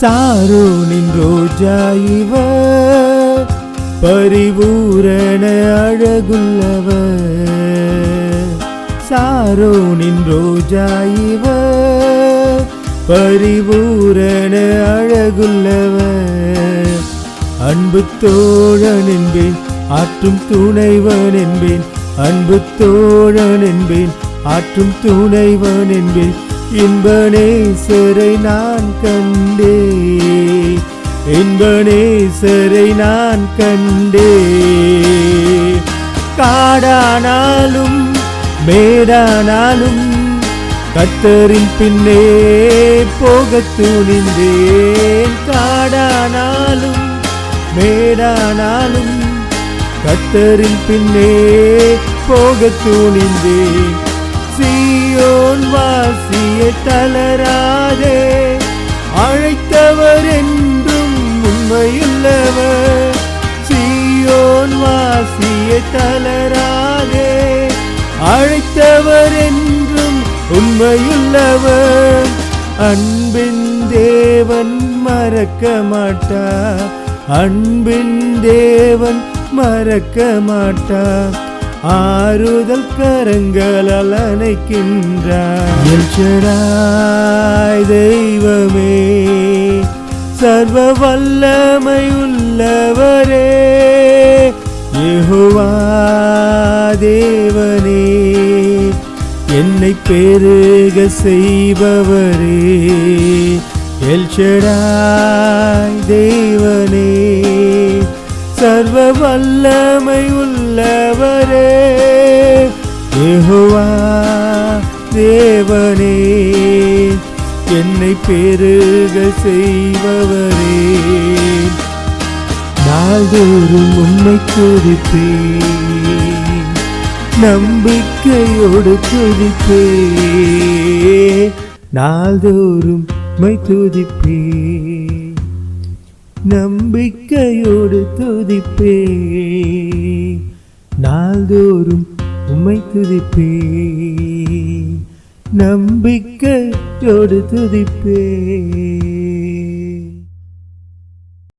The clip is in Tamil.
சாரோனின் ரோஜா இவர் பரிபூரண அழகுள்ளவர். சாரோனின் ரோஜா இவர் பரிபூரண அழகுள்ளவர். அன்பு தோழன் என்பேன் ஆற்றும் துணைவன் என்பேன். அன்பு தோழன் என்பேன் ஆற்றும் துணைவன் என்பேன். இன்பனேசரை நான் கண்டே இன்பனேசரை நான் கண்டே காடானாலும் மேடானாலும் கத்தரின் பின்னே போக துணிந்தேன். காடானாலும் மேடானாலும் கத்தரின் பின்னே போக துணிந்தேன். சீயோன் வாசி தளராதே. அழைத்தவர் என்றும் உண்மையுள்ளவர். சீயோன் வாசிய தளராதே. அழைத்தவர் என்றும் உண்மையுள்ளவர். அன்பின் தேவன் மறக்க மாட்டார். அன்பின் தேவன் மறக்க மாட்டார். ஆறுதல் கரங்களால் அணைக்கின்றார் எல்ஷடாய் தெய்வமே சர்வ வல்லமை உள்ளவரே யெகோவா தேவனே என்னை பெருக செய்பவரே எல்ஷடாய் தேவனே சர்வ வல்லமை உள்ளவரே. தேவனே என்னை பெருக செய்பவரே. நாள்தோறும் உம்மை துதிப்பேன் நம்பிக்கையோடு துதிப்பே நாள்தோறும் உம்மை துதிப்பே நம்பிக்கையோடு துதிப்பே நாள்தோறும் உம்மை துதிப்பே நம்பிக்கையோடு துதிப்பே